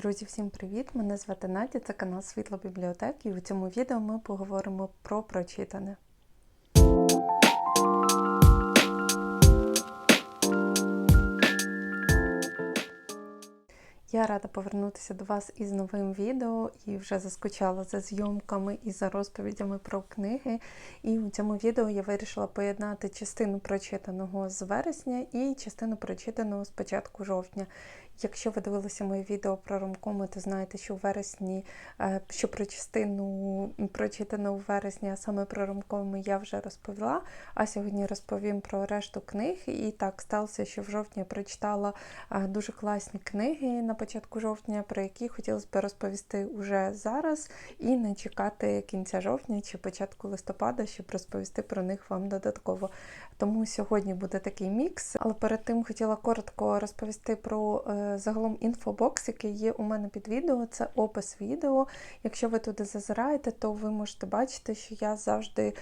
Друзі, всім привіт! Мене звати Надя, це канал Світло Бібліотек, і у цьому відео ми поговоримо про прочитане. Я рада повернутися до вас із новим відео і вже заскучала за зйомками і за розповідями про книги. І у цьому відео я вирішила поєднати частину прочитаного з вересня і частину прочитаного з початку жовтня. Якщо ви дивилися моє відео про ромкоми, то знаєте, що у вересні, е, що про частину прочитану у вересні, а саме про ромкоми я вже розповіла. А сьогодні розповім про решту книг. І так сталося, що в жовтні я прочитала е, дуже класні книги на початку жовтня, про які хотілося б розповісти уже зараз, і не чекати кінця жовтня чи початку листопада, щоб розповісти про них вам додатково. Тому сьогодні буде такий мікс. Але перед тим хотіла коротко розповісти про. Загалом інфобокс, який є у мене під відео, це опис відео. Якщо ви туди зазираєте, то ви можете бачити, що я завжди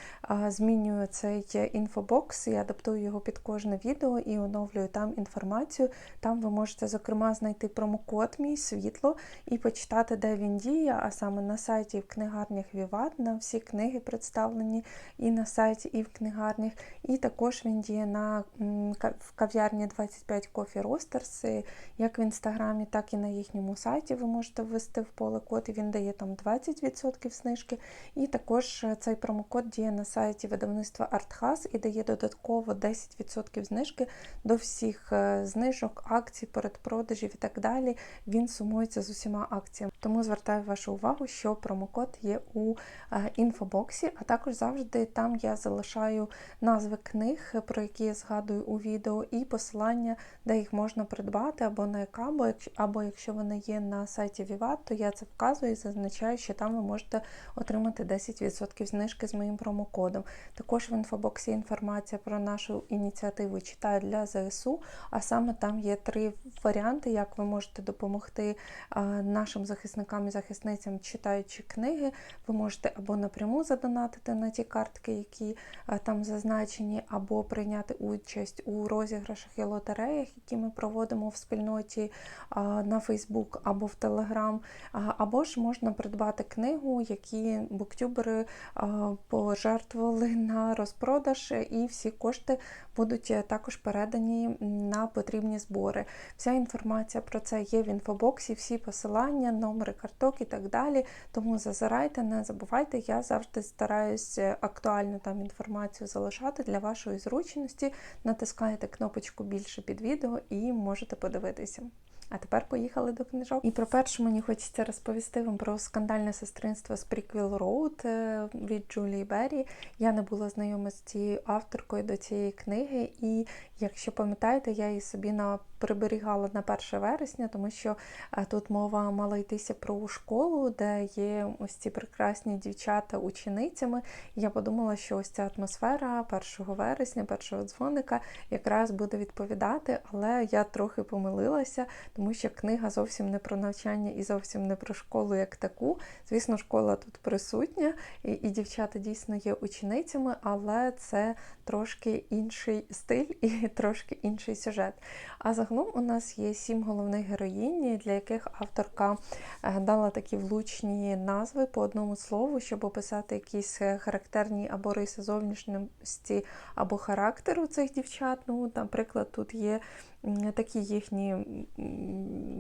змінюю цей інфобокс і адаптую його під кожне відео і оновлюю там інформацію. Там ви можете, зокрема, знайти промокод мій світло і почитати, де він діє, а саме на сайті в книгарнях Віват, на всі книги представлені і на сайті, і в книгарнях. І також він діє на в кав'ярні 25 Coffee Roasters, як в інстаграмі, так і на їхньому сайті ви можете ввести в поле код, і він дає там 20% знижки. І також е, цей промокод діє на сайті видавництва ArtHouse і дає додатково 10% знижки до всіх е, знижок, акцій, передпродажів і так далі. Він сумується з усіма акціями. Тому звертаю вашу увагу, що промокод є у е, інфобоксі, а також завжди там я залишаю назви книг, про які я згадую у відео, і посилання, де їх можна придбати або на або якщо, або якщо вони є на сайті Vivat, то я це вказую і зазначаю, що там ви можете отримати 10% знижки з моїм промокодом. Також в інфобоксі інформація про нашу ініціативу читаю для ЗСУ, а саме там є три варіанти, як ви можете допомогти нашим захисникам і захисницям, читаючи книги. Ви можете або напряму задонатити на ті картки, які там зазначені, або прийняти участь у розіграшах і лотереях, які ми проводимо в спільноті сторінці на Фейсбук або в Телеграм, або ж можна придбати книгу, які буктюбери пожертвували на розпродаж, і всі кошти будуть е, також передані на потрібні збори. Вся інформація про це є в інфобоксі, всі посилання, номери карток і так далі. Тому зазирайте, не забувайте, я завжди стараюсь е, актуальну там інформацію залишати для вашої зручності. Натискаєте кнопочку більше під відео і можете подивитися. А тепер поїхали до книжок. І про першу мені хочеться розповісти вам про скандальне сестринство з Приквіл Роуд від Джулії Беррі. Я не була знайома з цією авторкою до цієї книги, і якщо пам'ятаєте, я її собі на приберігала на 1 вересня, тому що е, тут мова мала йтися про школу, де є ось ці прекрасні дівчата ученицями. Я подумала, що ось ця атмосфера 1 вересня, першого дзвоника якраз буде відповідати, але я трохи помилилася тому що книга зовсім не про навчання і зовсім не про школу як таку. Звісно, школа тут присутня, і, і дівчата дійсно є ученицями, але це трошки інший стиль і трошки інший сюжет. А загалом у нас є сім головних героїнь, для яких авторка е, дала такі влучні назви по одному слову, щоб описати якісь е, характерні або риси зовнішності, або характеру цих дівчат. Ну, Наприклад, тут є такі їхні,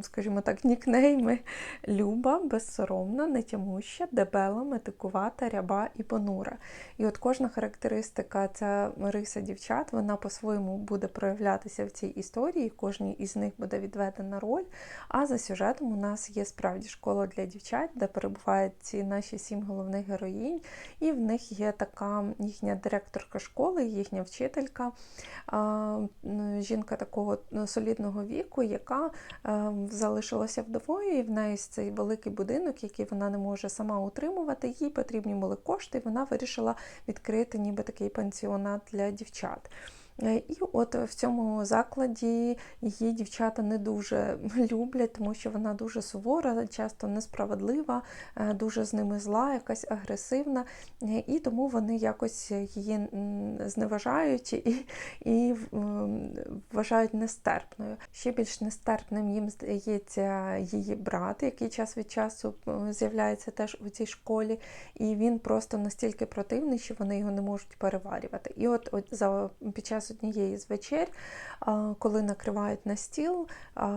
скажімо так, нікнейми Люба, безсоромна, нетямуща, дебела, метикувата, ряба і понура. І от кожна характеристика, ця риса дівчат, вона по-своєму буде проявлятися в цій історії, кожній із них буде відведена роль. А за сюжетом у нас є справді школа для дівчат, де перебувають ці наші сім головних героїнь, і в них є така їхня директорка школи, їхня вчителька, жінка такого солідного віку, яка е, залишилася вдовою, і в неї цей великий будинок, який вона не може сама утримувати, їй потрібні були кошти, і вона вирішила відкрити ніби такий пансіонат для дівчат. Е, І от в цьому закладі її дівчата не дуже люблять, тому що вона дуже сувора, часто несправедлива, е, дуже з ними зла, якась агресивна, Е, і тому вони якось її зневажають і, і вважають нестерпною. Ще більш нестерпним їм здається її брат, який час від часу з'являється теж у цій школі, і він просто настільки противний, що вони його не можуть переварювати. І от, от за під час однієї з вечер, коли накривають на стіл,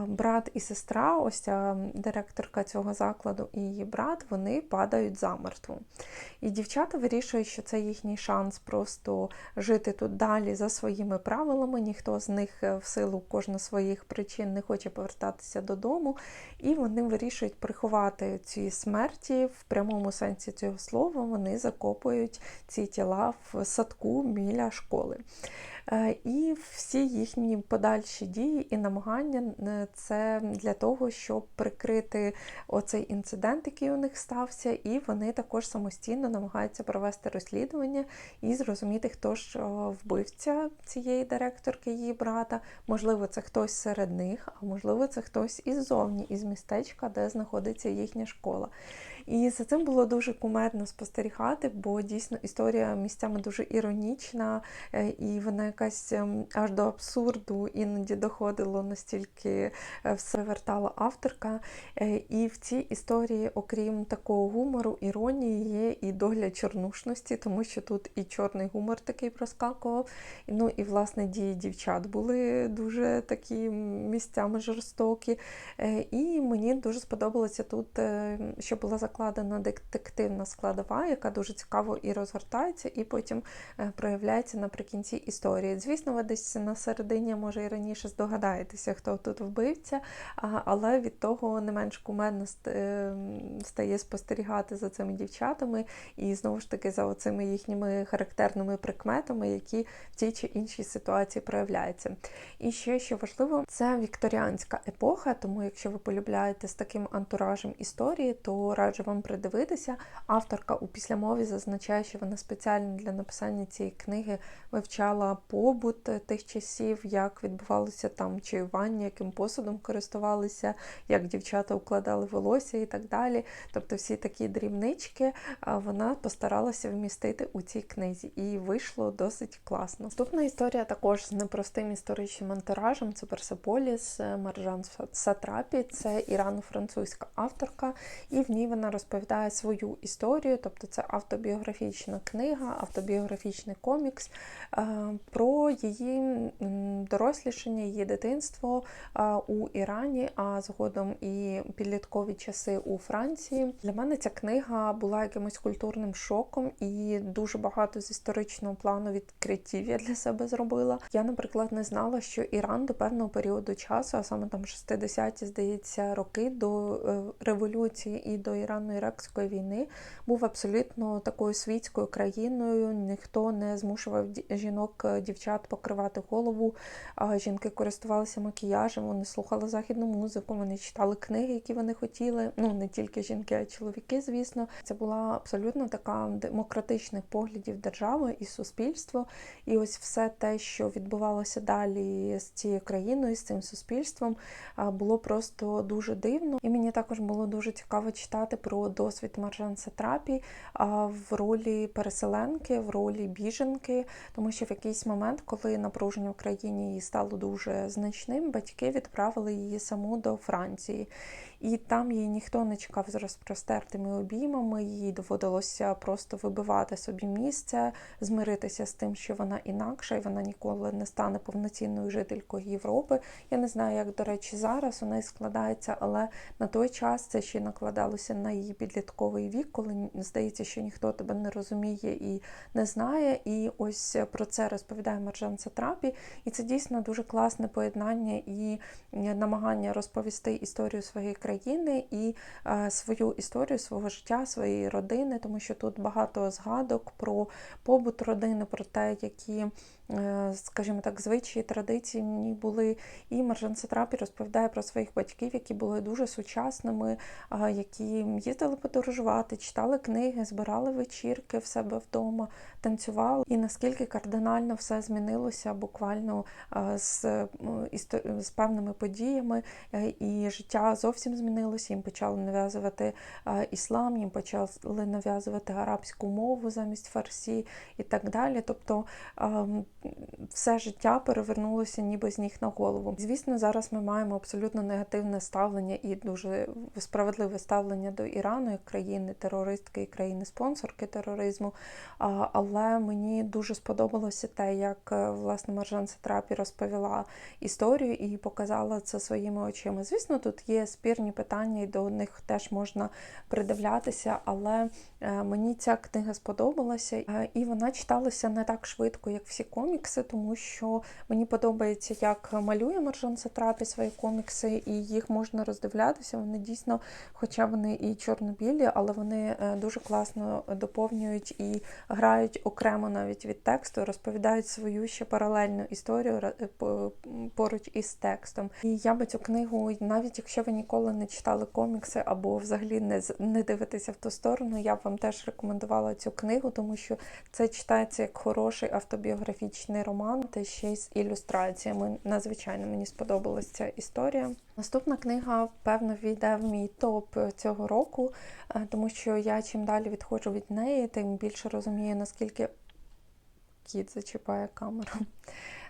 брат і сестра, ось ця директорка цього закладу і її брат, вони падають замертво. І дівчата вирішують, що це їхній шанс просто жити тут далі за своїми правилами. Ніхто з них е, в силу кожна своїх причин не хоче повертатися додому, і вони вирішують приховати ці смерті в прямому сенсі цього слова. Вони закопують ці тіла в садку біля школи. Е, І всі їхні подальші дії і намагання е, це для того, щоб прикрити оцей інцидент, який у них стався, і вони також самостійно намагаються провести розслідування і зрозуміти, хто ж вбивця цієї директорки, її брата. Можливо, це хтось серед них, а можливо, це хтось іззовні, із містечка, де знаходиться їхня школа. І за цим було дуже кумедно спостерігати, бо дійсно історія місцями дуже іронічна, е, і вона якась ем, аж до абсурду іноді доходило настільки е, все вертала авторка. Е, І в цій історії, окрім такого гумору, іронії, є і доля чорнушності, тому що тут і чорний гумор такий проскакував. Ну і власне дії дівчат були дуже такі місцями жорстокі. І мені дуже сподобалося тут, що була закладена детективна складова, яка дуже цікаво і розгортається, і потім е, проявляється наприкінці історії. Звісно, ви десь на середині, може і раніше здогадаєтеся, хто тут вбивця, але від того не менш кумедно е, стає спостерігати за цими дівчатами і знову ж таки за оцими їхніми характерними прикметами, які в тій чи іншій ситуації проявляються. І ще що важливо, це вікторіанська епоха, тому якщо ви полюбляєте з таким антуражем історії, то раджу вам придивитися. Авторка у післямові зазначає, що вона спеціально для написання цієї книги вивчала побут тих часів, як відбувалося там чаювання, яким посудом користувалися, як дівчата укладали волосся і так далі. Тобто всі такі дрібнички вона постаралася вмістити у цій книзі, і вийшло досить класно. Наступна історія також з непростим історичним антуражем. Це Персеполіс е, Маржан Сатрапі, це ірано-французька авторка, і в ній вона розповідає свою історію, тобто це автобіографічна книга, автобіографічний комікс е, про її дорослішання, її дитинство е, у Ірані, а згодом і підліткові часи у Франції. Для мене ця книга була якимось культурним шоком і дуже багато з історичного плану відкриттів я для себе зробила. Я, наприклад, не знала, що Іран до певного періоду часу, а саме там 60-ті, здається, роки до е, революції і до Ірано-Іракської війни був абсолютно такою світською країною. Ніхто не змушував жінок, е, дівчат покривати голову. Жінки користувалися макіяжем, вони слухали західну музику, вони читали книги, які вони хотіли. Ну не тільки жінки, а й чоловіки, звісно. Це була абсолютно така демократичних поглядів держави і суспільство. І ось все те, що відбувалося далі з цією країною, з цим суспільством, було просто дуже дивно. І мені також було дуже цікаво читати про досвід Маржан Сатрапі в ролі переселенки, в ролі біженки, тому що в якийсь момент, коли напруження в країні її стало дуже значним, батьки відправили її саму до Франції. І там її ніхто не чекав з розпростертими обіймами, їй доводилося просто вибивати собі місце, змиритися з тим, що вона інакша, і вона ніколи не стане повноцінною жителькою Європи. Я не знаю, як, до речі, зараз у неї складається, але на той час це ще накладалося на її підлітковий вік, коли здається, що ніхто тебе не розуміє і не знає. І ось про це розповідає Маржан Сатрапі. І це дійсно дуже класне поєднання і намагання розповісти історію своєї країни і е, свою історію свого життя, своєї родини, тому що тут багато згадок про побут родини, про те, які скажімо так, звичаї, традиції мені були. І Маржан Сатрапі розповідає про своїх батьків, які були дуже сучасними, е, які їздили подорожувати, читали книги, збирали вечірки в себе вдома, танцювали. І наскільки кардинально все змінилося буквально е, з, з певними подіями, е, і життя зовсім змінилося. Їм почали нав'язувати е, іслам, їм почали нав'язувати арабську мову замість фарсі і так далі. Тобто все життя перевернулося ніби з ніг на голову. Звісно, зараз ми маємо абсолютно негативне ставлення і дуже справедливе ставлення до Ірану як країни терористки і країни-спонсорки тероризму. Але мені дуже сподобалося те, як е, власне Маржан Сатрапі розповіла історію і показала це своїми очима. Звісно, тут є спірні питання, і до них теж можна придивлятися, але е, мені ця книга сподобалася, Е, і вона читалася не так швидко, як всі комікси, тому що мені подобається, як малює Маржан Сатрапі свої комікси, і їх можна роздивлятися. Вони дійсно, хоча вони і чорно-білі, але вони е, дуже класно доповнюють і грають окремо навіть від тексту, розповідають свою ще паралельну історію е, по- поруч із текстом. І я би цю книгу, навіть якщо ви ніколи не читали комікси або взагалі не не дивитеся в ту сторону, я б вам теж рекомендувала цю книгу, тому що це читається як хороший автобіографічний роман, та ще й з ілюстраціями. Надзвичайно мені сподобалася ця історія. Наступна книга, певно, війде в мій топ цього року, е, тому що я чим далі відходжу від неї, тим більше розумію, наскільки кіт зачіпає камеру.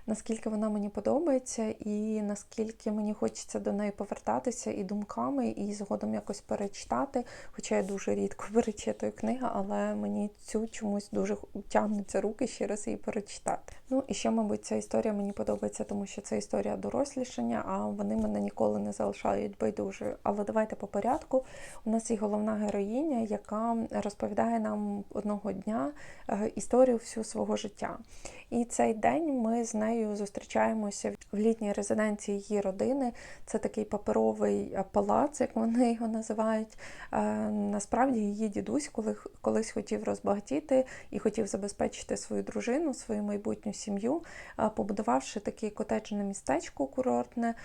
Наскільки вона мені подобається, і наскільки мені хочеться до неї повертатися і думками, і згодом якось перечитати. Хоча я дуже рідко перечитую книги, але мені цю чомусь дуже тягнуться руки ще раз її перечитати. Ну і ще, мабуть, ця історія мені подобається, тому що це історія дорослішання, а вони мене ніколи не залишають байдужою. Але давайте по порядку. У нас є головна героїня, яка розповідає нам одного дня е, історію всю свого життя. І цей день ми з нею зустрічаємося в літній резиденції її родини. Це такий паперовий е, палац, як вони його називають. Е, Насправді її дідусь, коли колись хотів розбагатіти і хотів забезпечити свою дружину, свою майбутню сім'ю, е, побудувавши таке котеджне містечко курортне,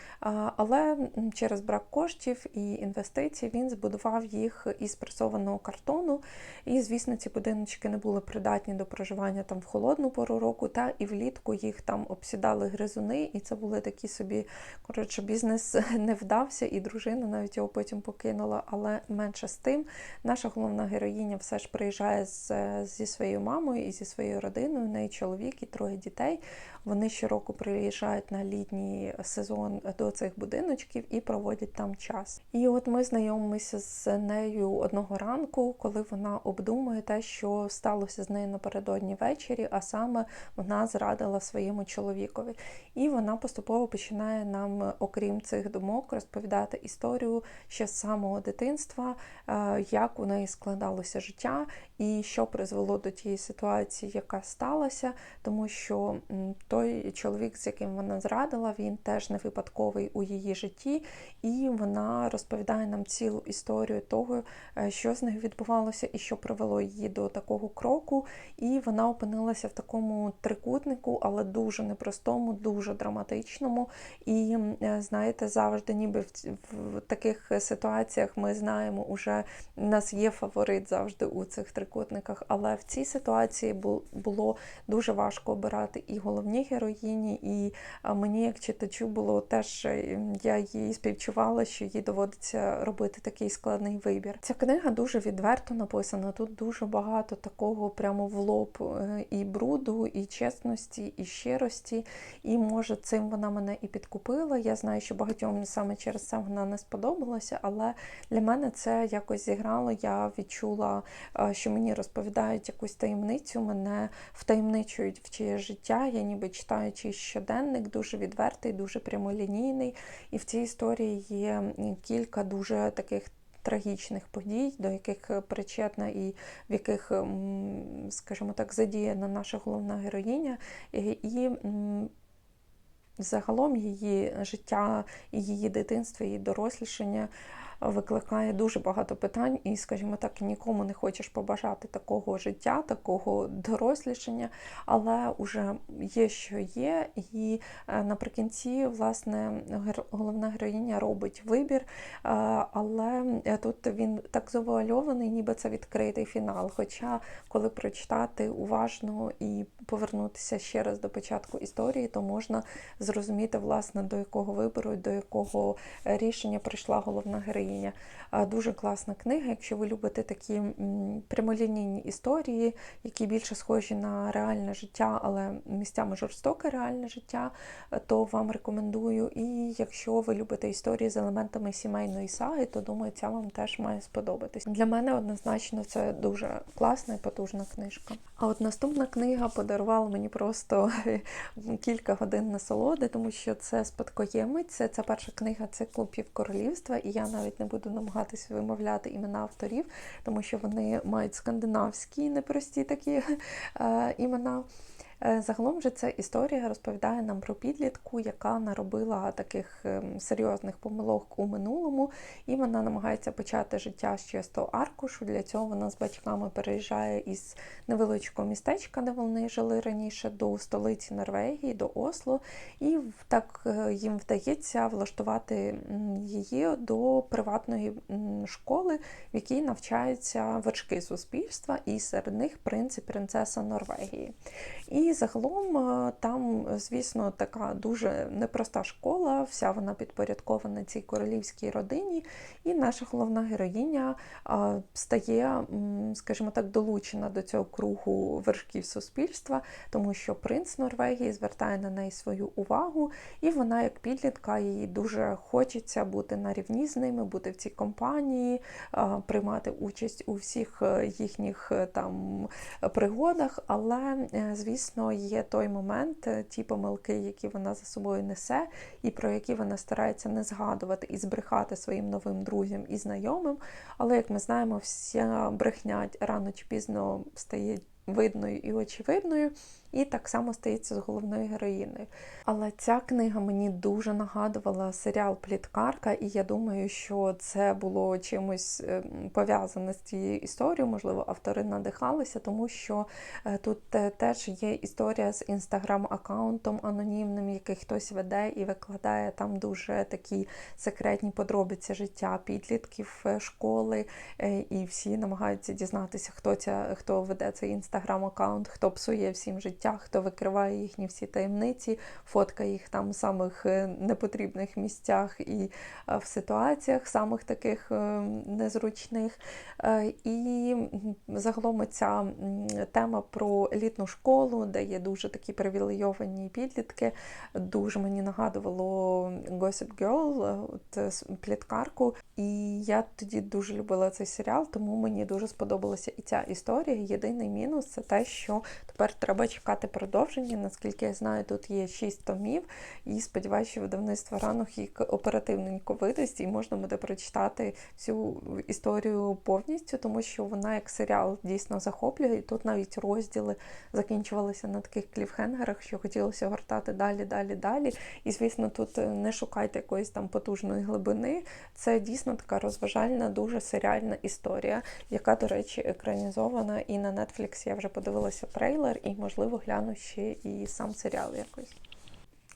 але через брак коштів і інвестицій він збудував їх із пресованого картону. І, звісно, ці будиночки не були придатні до проживання там в холодну пору року, та і влітку їх там обсідали гризуни, і це були такі собі, коротше, бізнес не вдався, і дружина навіть його потім покинула. Але менше з тим, наша головна героїня все ж приїжджає з, зі своєю мамою і зі своєю родиною, у неї чоловік і троє дітей. Вони щороку приїжджають на літній сезон до цих будиночків і проводять там час. І от ми знайомимося з нею одного ранку, коли вона обдумує те, що сталося з нею напередодні ввечері, а саме вона зрадила своєму чоловікові. І вона поступово починає нам, окрім цих думок, розповідати історію ще з самого дитинства, е, як у неї складалося життя і що призвело до тієї ситуації, яка сталася, тому що той чоловік, з яким вона зрадила, він теж не випадковий у її житті, і вона розповідає нам цілу історію того, е, що з нею відбувалося і що привело її до такого кроку. І вона опинилася в такому трикутнику, але дуже непростому, дуже драматичному. І е, знаєте, завжди, ніби в, в таких ситуаціях ми знаємо, уже у нас є фаворит завжди у цих трикутниках. Але в цій ситуації було дуже важко обирати і головні героїні, і мені, як читачу, було теж е, я їй співчувала, що їй доводиться робити такий складний вибір. Ця книга дуже відверто написана. Тут дуже багато такого прямо в лоб е, і бруду, і чесності, і щирості. І може цим вона мене і підкупила. Я знаю, що багатьом саме через це вона не сподобалася, але для мене це якось зіграло. Я відчула, е, що мені розповідають якусь таємницю, мене втаємничують в чиє життя. Я ніби читаю чийсь щоденник, дуже відвертий, дуже прямолінійний. І в цій історії є кілька дуже таких. Трагічних подій, до яких е, причетна і в яких, скажімо так, задіяна наша головна героїня, і, загалом її життя її дитинство, її дорослішання викликає дуже багато питань, і, скажімо так, нікому не хочеш побажати такого життя, такого дорослішання, але вже є, що є. І е, наприкінці, власне, головна героїня робить вибір, але тут він так завуальований, ніби це відкритий фінал. Хоча, коли прочитати уважно і повернутися ще раз до початку історії, то можна зрозуміти, власне, до якого вибору, до якого рішення прийшла головна героїня. Дуже класна книга. Якщо ви любите такі прямолінійні історії, які більше схожі на реальне життя, але місцями жорстоке реальне життя, то вам рекомендую. І якщо ви любите історії з елементами сімейної саги, то думаю, ця вам теж має сподобатись. Для мене однозначно це дуже класна і потужна книжка. А от наступна книга подарувала мені просто кілька годин насолоди, тому що це спадкоємець, це перша книга циклу Півкоролівства, і я навіть не буду намагатися вимовляти імена авторів, тому що вони мають скандинавські непрості такі е, імена. Е, загалом же ця історія розповідає нам про підлітку, яка наробила таких ем, серйозних помилок у минулому, і вона намагається почати життя з чистого аркушу. Для цього вона з батьками переїжджає із невеличкого містечка, де вони жили раніше, до столиці Норвегії, до Осло, і так е, їм вдається влаштувати її до приватної школи, в якій навчаються вершки суспільства, і серед них принц і принцеса Норвегії. І загалом е, там, звісно, така дуже непроста школа, вся вона підпорядкована цій королівській родині, і наша головна героїня е, стає, скажімо так, долучена до цього кругу вершків суспільства, тому що принц Норвегії звертає на неї свою увагу, і вона, як підлітка, їй дуже хочеться бути на рівні з ними, бути в цій компанії, е, приймати участь у всіх їхніх там пригодах, але, звісно, звісно, є той момент, е, ті помилки, які вона за собою несе, і про які вона старається не згадувати і збрехати своїм новим друзям і знайомим. Але, як ми знаємо, вся брехня рано чи пізно стає видною і очевидною. І так само стається з головною героїною. Але ця книга мені дуже нагадувала серіал Пліткарка, і я думаю, що це було чимось ем, пов'язане з цією історією. Можливо, автори надихалися, тому що е, тут е, теж є історія з інстаграм-аккаунтом анонімним, який хтось веде і викладає там дуже такі секретні подробиці життя підлітків е, школи, і всі намагаються дізнатися, хто ця, хто веде цей інстаграм-аккаунт, хто псує всім життя життя, хто викриває їхні всі таємниці, фоткає їх там в самих е, непотрібних місцях і е, в ситуаціях самих таких е, незручних. І загалом ця тема про елітну школу, де є дуже такі привілейовані підлітки, дуже мені нагадувало Gossip Girl, от пліткарку. І я тоді дуже любила цей серіал, тому мені дуже сподобалася і ця історія. Єдиний мінус це те, що тепер треба чекати чекати продовження. Наскільки я знаю, тут є 6 томів, і сподіваюся, що видавництво ранок їх оперативненько видасть, і можна буде прочитати всю історію повністю, тому що вона як серіал дійсно захоплює. І тут навіть розділи закінчувалися на таких кліфхенгерах, що хотілося гортати далі, далі, далі. І, звісно, тут не шукайте якоїсь там потужної глибини. Це дійсно така розважальна, дуже серіальна історія, яка, до речі, екранізована і на Netflix я вже подивилася трейлер, і, можливо, гляну ще і сам серіал якось.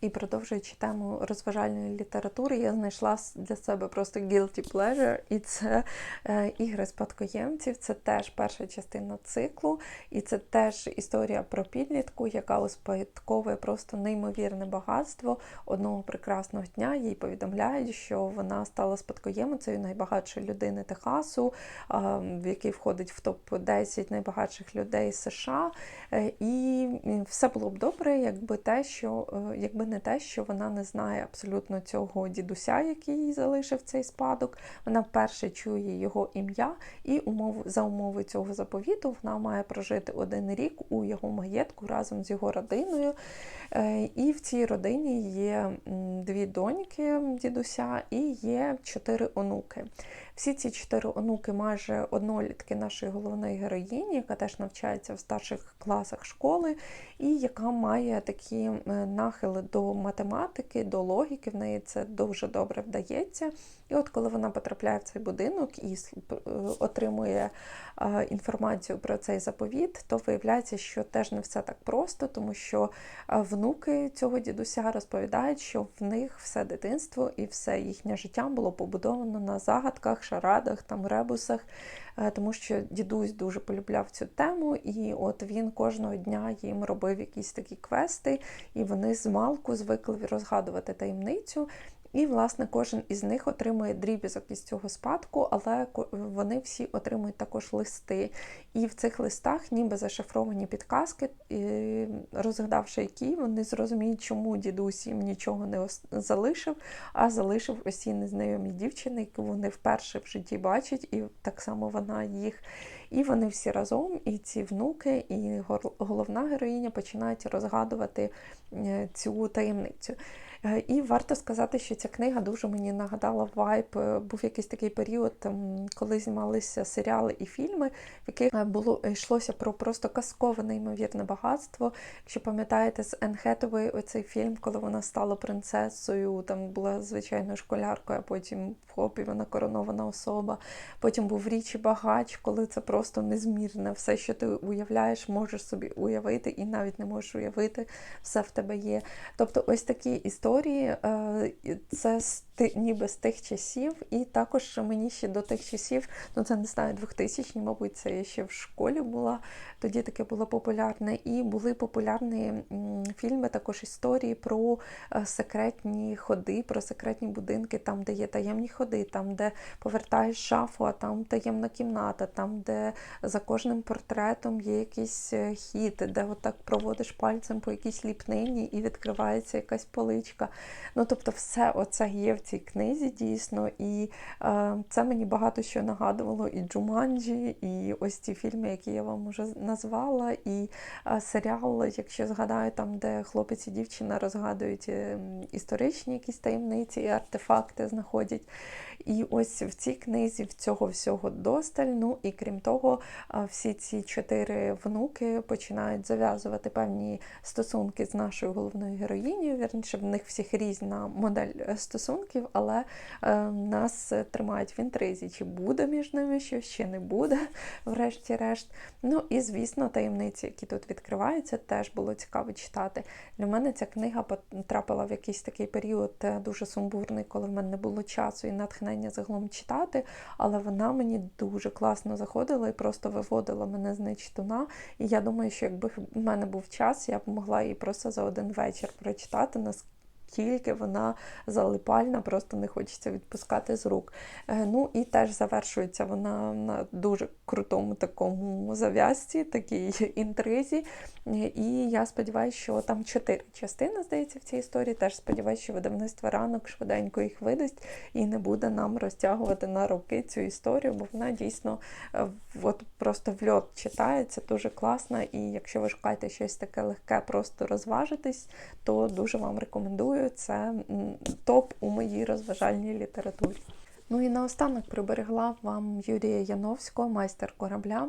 І продовжуючи тему розважальної літератури, я знайшла для себе просто guilty pleasure, і це е, ігри спадкоємців. Це теж перша частина циклу, і це теж історія про підлітку, яка успадковує просто неймовірне багатство. Одного прекрасного дня їй повідомляють, що вона стала спадкоємицею найбагатшої людини Техасу, в який входить в топ-10 найбагатших людей США. Е, і все було б добре, якби те, що е, якби не те, що вона не знає абсолютно цього дідуся, який їй залишив цей спадок. Вона вперше чує його ім'я, і за умови цього заповіту вона має прожити один рік у його маєтку разом з його родиною. Е, і в цій родині є дві доньки дідуся і є чотири онуки. Всі ці чотири онуки майже однолітки нашої головної героїні, яка теж навчається в старших класах школи, і яка має такі е, нахили до математики, до логіки. В неї це дуже добре вдається. І от коли вона потрапляє в цей будинок і е, отримує інформацію про цей заповіт, то виявляється, що теж не все так просто, тому що внуки цього дідуся розповідають, що в них все дитинство і все їхнє життя було побудовано на загадках, шарадах, там ребусах, е, тому що дідусь дуже полюбляв цю тему, і от він кожного дня їм робив якісь такі квести, і вони з малку звикли розгадувати таємницю. І, власне, кожен із них отримує дріб'язок із цього спадку, але вони всі отримують також листи. І в цих листах ніби зашифровані підказки, розгадавши які, вони зрозуміють, чому дідусь їм нічого не залишив, а залишив усі незнайомі дівчини, яку вони вперше в житті бачать, і так само вона їх. І вони всі разом, і ці внуки, і головна героїня починають розгадувати е, цю таємницю. Е, і варто сказати, що ця книга дуже мені нагадала вайб. Е, був якийсь такий період, коли знімалися серіали і фільми, в яких е, було йшлося про просто казкове неймовірне багатство. Якщо пам'ятаєте, з Енн оцей фільм, коли вона стала принцесою, там була звичайно школяркою, а потім хопі вона коронована особа. Потім був річ і багач, коли це просто незмірне. Все, що ти уявляєш, можеш собі уявити, і навіть не можеш уявити, все в тебе є. Тобто, ось такі історії історії, е, це ніби з тих часів, і також мені ще до тих часів, ну це не знаю, 2000 мабуть, це я ще в школі була, тоді таке було популярне. І були популярні фільми, також історії про е, секретні ходи, про секретні будинки, там, де є таємні ходи, там, де повертаєш шафу, а там таємна кімната, там, де за кожним портретом є якийсь е, хід, де отак проводиш пальцем по якійсь ліпнині і відкривається якась поличка. Ну, Тобто, все оце є в цій книзі дійсно. І е, це мені багато що нагадувало і Джуманджі, і ось ці фільми, які я вам вже назвала, і е, серіал, якщо згадаю, там, де хлопець і дівчина розгадують е, історичні якісь таємниці і артефакти знаходять. І ось в цій книзі цього всього досталь. Ну і крім того, всі ці чотири внуки починають зав'язувати певні стосунки з нашою головною героїнею. Вірніше, в них всіх різна модель е, стосунків, але е, нас тримають в інтризі, чи буде між ними щось, чи не буде, врешті-решт. Ну і, звісно, таємниці, які тут відкриваються, теж було цікаво читати. Для мене ця книга потрапила в якийсь такий період е, дуже сумбурний, коли в мене не було часу і натхнення натхнення загалом читати, але вона мені дуже класно заходила і просто виводила мене з нечитуна. І я думаю, що якби в мене був час, я б могла її просто за один вечір прочитати тільки вона залипальна, просто не хочеться відпускати з рук. Е, ну і теж завершується вона на дуже крутому такому зав'язці, такій інтризі. І я сподіваюся, що там чотири частини, здається, в цій історії. Теж сподіваюся, що видавництво ранок швиденько їх видасть і не буде нам розтягувати на роки цю історію, бо вона дійсно е, от просто в льот читається, дуже класна. І якщо ви шукаєте щось таке легке, просто розважитись, то дуже вам рекомендую рекомендую. Це топ у моїй розважальній літературі. Ну і наостанок приберегла вам Юрія Яновського, майстер корабля.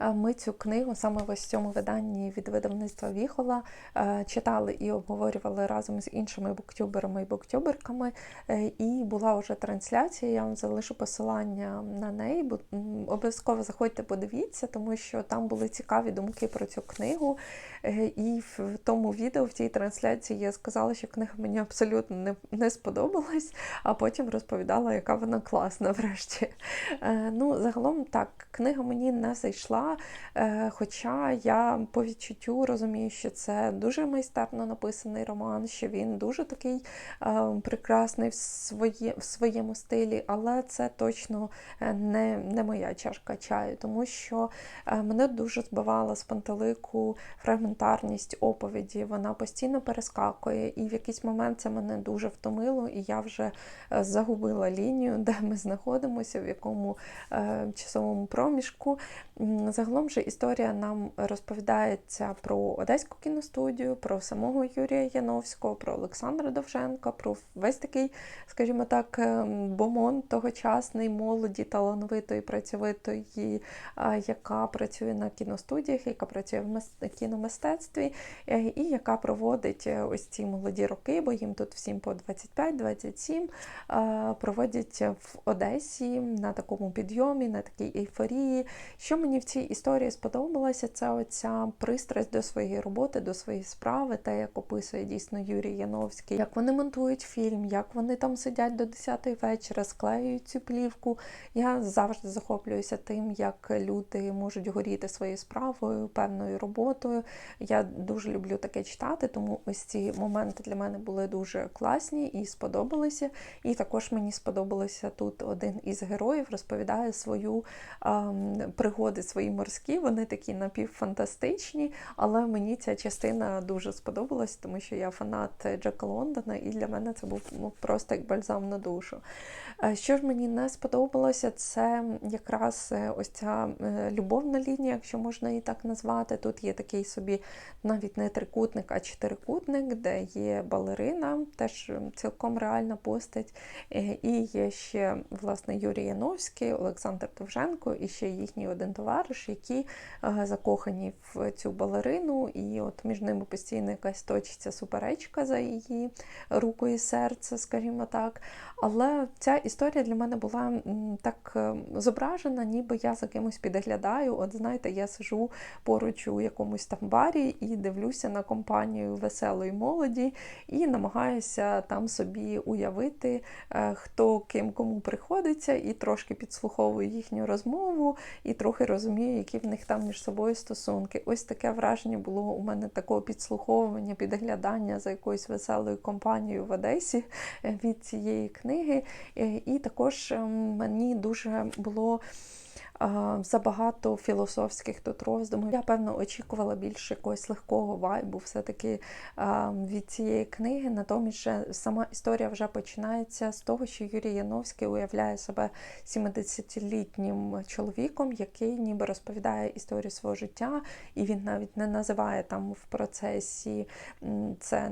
Е, ми цю книгу саме в ось цьому виданні від видавництва Віхола е, читали і обговорювали разом з іншими буктюберами і буктюберками. Е, і була вже трансляція. Я вам залишу посилання на неї. Обов'язково заходьте, подивіться, тому що там були цікаві думки про цю книгу. І в тому відео, в цій трансляції, я сказала, що книга мені абсолютно не не сподобалась, а потім розповідала, яка вона класна врешті. Ну, Загалом так, книга мені не зайшла. Е, хоча я по відчуттю розумію, що це дуже майстерно написаний роман, що він дуже такий е, прекрасний в, своє, в своєму стилі, але це точно е, не, не моя чашка чаю, тому що мене дуже збивала з пантелику фрагментарність оповіді. Вона постійно перескакує, і в якийсь момент це мене дуже втомило, і я вже загубила лінію, де ми знаходимося, в якому часовому проміжку. Загалом же історія нам розповідається про Одеську кіностудію, про самого Юрія Яновського, про Олександра Довженка, про весь такий, скажімо так, бомон тогочасний молоді, талановитої, працьовитої, яка працює на кіностудіях, яка працює в кіномистецтві, е, і яка проводить е, ось ці молоді роки, бо їм тут всім по 25-27, проводять в Одесі на такому підйомі, на такій ейфорії. Що мені в цій історії сподобалося, це оця пристрасть до своєї роботи, до своєї справи, те, як описує дійсно Юрій Яновський, як вони монтують фільм, як вони там сидять до 10-ї вечора, склеюють цю плівку. Я завжди захоплююся тим, як люди можуть горіти своєю справою, певною роботою. Я дуже люблю таке читати, тому ось ці моменти для мене були дуже класні і сподобалися. І також мені сподобалося тут один із героїв розповідає свою ем, пригоди, свої морські. Вони такі напівфантастичні, але мені ця частина дуже сподобалась, тому що я фанат Джека Лондона, і для мене це був ну, просто як бальзам на душу. Е, що ж мені не сподобалося, це якраз е, ось ця е, любовна лінія, якщо можна її так назвати. Тут є такий собі навіть не трикутник, а чотирикутник, де є балерина, теж цілком реальна постать. І є ще власне Юрій Яновський, Олександр Довженко і ще їхній один товариш, які закохані в цю балерину, і от між ними постійно якась точиться суперечка за її руку і серце, скажімо так. Але ця історія для мене була так е, зображена, ніби я за кимось підглядаю. От знаєте, я сижу поруч у якомусь там барі і дивлюся на компанію веселої молоді і намагаюся там собі уявити, е, хто ким кому приходиться, і трошки підслуховую їхню розмову, і трохи розумію, які в них там між собою стосунки. Ось таке враження було у мене такого підслуховування, підглядання за якоюсь веселою компанією в Одесі е, від цієї книги. І також ем, мені дуже було забагато філософських тут роздумів. Я, певно, очікувала більше якогось легкого вайбу, все-таки від цієї книги. Натомість сама історія вже починається з того, що Юрій Яновський уявляє себе 70-літнім чоловіком, який ніби розповідає історію свого життя, і він навіть не називає там в процесі це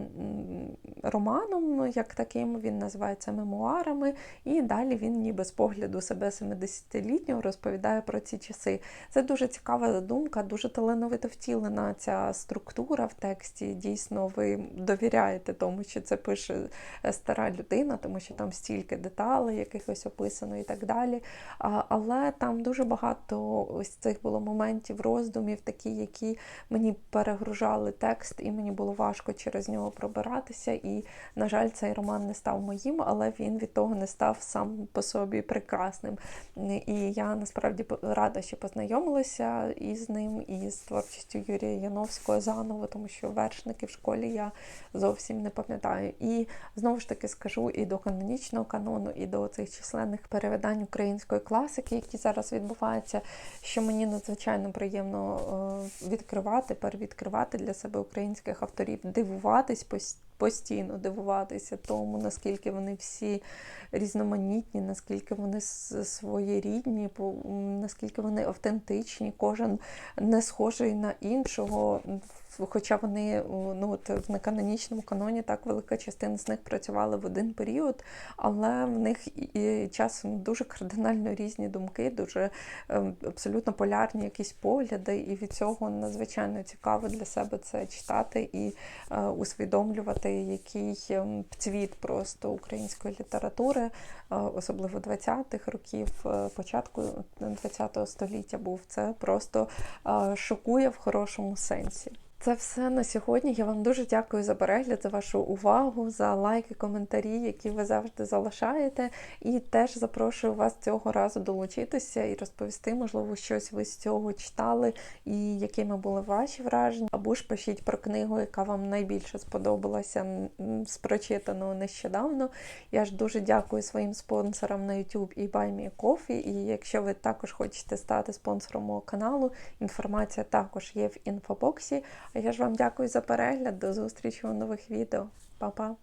романом, як таким, він називає це мемуарами, і далі він ніби з погляду себе 70-літнього розповідає розповідає про ці часи. Це дуже цікава задумка, дуже талановито втілена ця структура в тексті. Дійсно, ви довіряєте тому, що це пише е, стара людина, тому що там стільки деталей, якихось описано і так далі. Але там дуже багато ось цих було моментів роздумів, такі, які мені перегружали текст, і мені було важко через нього пробиратися. І, на жаль, цей роман не став моїм, але він від того не став сам по собі прекрасним. І я насправді рада, що познайомилася із ним, і з творчістю Юрія Яновського заново, тому що вершники в школі я зовсім не пам'ятаю. І знову ж таки скажу і до канонічного канону, і до цих численних перевидань української класики, які зараз відбуваються, що мені надзвичайно приємно е, відкривати, перевідкривати для себе українських авторів, дивуватись постійно дивуватися тому, наскільки вони всі різноманітні, наскільки вони своєрідні, наскільки вони автентичні, кожен не схожий на іншого. Хоча вони ну, от в неканонічному каноні так велика частина з них працювали в один період, але в них і часом дуже кардинально різні думки, дуже ем, абсолютно полярні якісь погляди, і від цього надзвичайно цікаво для себе це читати і е, усвідомлювати, який ем, цвіт просто української літератури, е, особливо 20-х років, е, початку ХХ століття був це просто шокує в хорошому сенсі. Це все на сьогодні. Я вам дуже дякую за перегляд, за вашу увагу, за лайки, коментарі, які ви завжди залишаєте. І теж запрошую вас цього разу долучитися і розповісти, можливо, щось ви з цього читали, і якими були ваші враження. Або ж пишіть про книгу, яка вам найбільше сподобалася з прочитаного нещодавно. Я ж дуже дякую своїм спонсорам на YouTube і BuyMeCoffee. І якщо ви також хочете стати спонсором мого каналу, інформація також є в інфобоксі. Я ж вам дякую за перегляд. До зустрічі у нових відео. Па-па!